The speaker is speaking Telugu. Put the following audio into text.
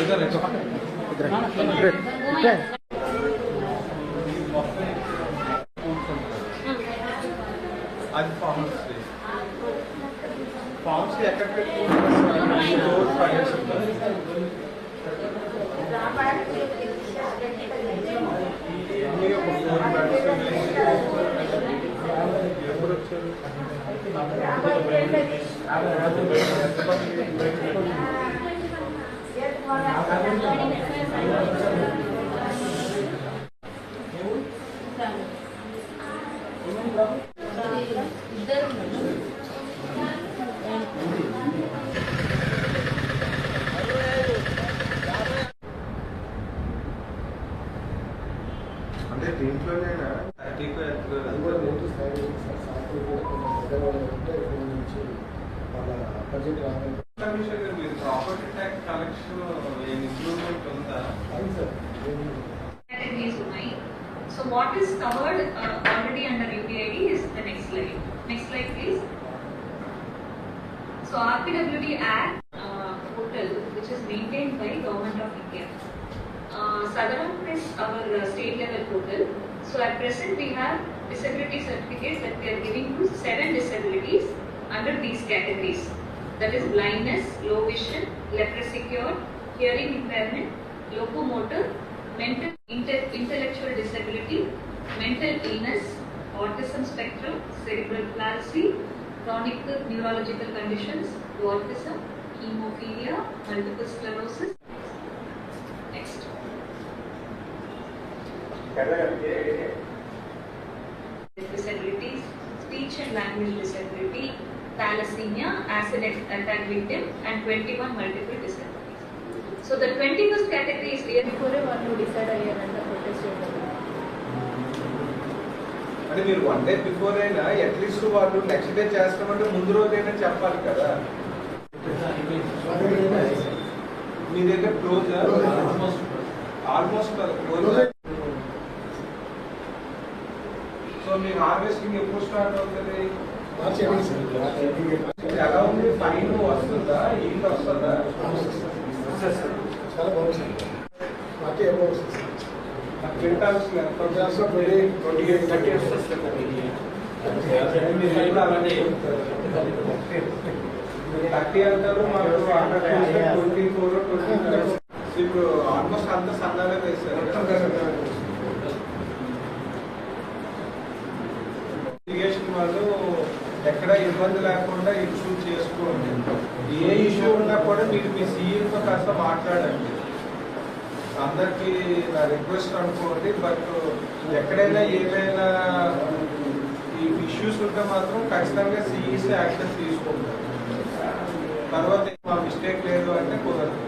इधर है इधर इधर आज फार्मर्स डे फार्मर्स के अफेक्टेड ग्रोथ फाइनेंशियल అంటే దీంట్లోనేనా థర్టీకి అది కూడా తయారు చేసి sir సాఫ్ట్వేర్ కూడా కొంచెం పెద్దవాళ్ళు ఉంటే ఫోన్ నుంచి వాళ్ళ బడ్జెట్ రావాలి కమిషన్ మీరు ప్రాపర్టీ ట్యాక్స్ కలెక్షన్ ఇంప్రూవ్మెంట్ ఉందా అది సార్ ఏమి categories ఉన్నాయి. So what is covered uh, already under UPID is the next slide. Next slide please. So RPWD Act uh, portal which is maintained by Government of India. Uh, Sadaram is our uh, state level portal. So at present we have disability certificates that we are giving to seven disabilities under these categories. That is blindness, low vision, leprosy cure, hearing impairment, locomotor, mental inte- intellectual disability, mental illness, autism spectrum, cerebral palsy, chronic neurological conditions, dwarfism, hemophilia, multiple sclerosis. Next. Disabilities, speech and language disability, thalassemia, acid attack victim, and 21 multiple disabilities. So the 21st category is really అంటే మీరు వన్ డే బిఫోర్ అయినా అట్లీస్ట్ వాళ్ళు నెక్స్ట్ డే చేస్తామంటే ముందు రోజైనా చెప్పాలి కదా. మీ దగ్గర క్లోజ్ ఆల్మోస్ట్ క్లోజ్ సో మీ హార్వెస్టింగ్ ఎప్పుడు స్టార్ట్ అవుతుంది? March ending sir March ending ఎలా ఉంది ఫైన్ వస్తుందా ఈల్డ్ వస్తుందా చాలా బాగుంది సార్ మార్చి ఏమో వస్తుంది సార్ క్వింటాల్స్ క్వింటాల్స్లో 20, 28, 30 థర్టీ అంటారు మాకు ట్వంటీ ఫోర్ ఎక్కడ ఇబ్బంది లేకుండా ఇష్యూ చేసుకోండి. ఏ ఇష్యూ ఉన్నా కూడా మీరు మీ సీఈతో కాస్త మాట్లాడండి. అందరికీ నా రిక్వెస్ట్ అనుకోండి బట్ ఎక్కడైనా ఏదైనా ఈ ఇష్యూస్ ఉంటే మాత్రం ఖచ్చితంగా సిఈసీ యాక్షన్ తీసుకుంటారు తర్వాత మా మిస్టేక్ లేదు అంటే కుదరదు.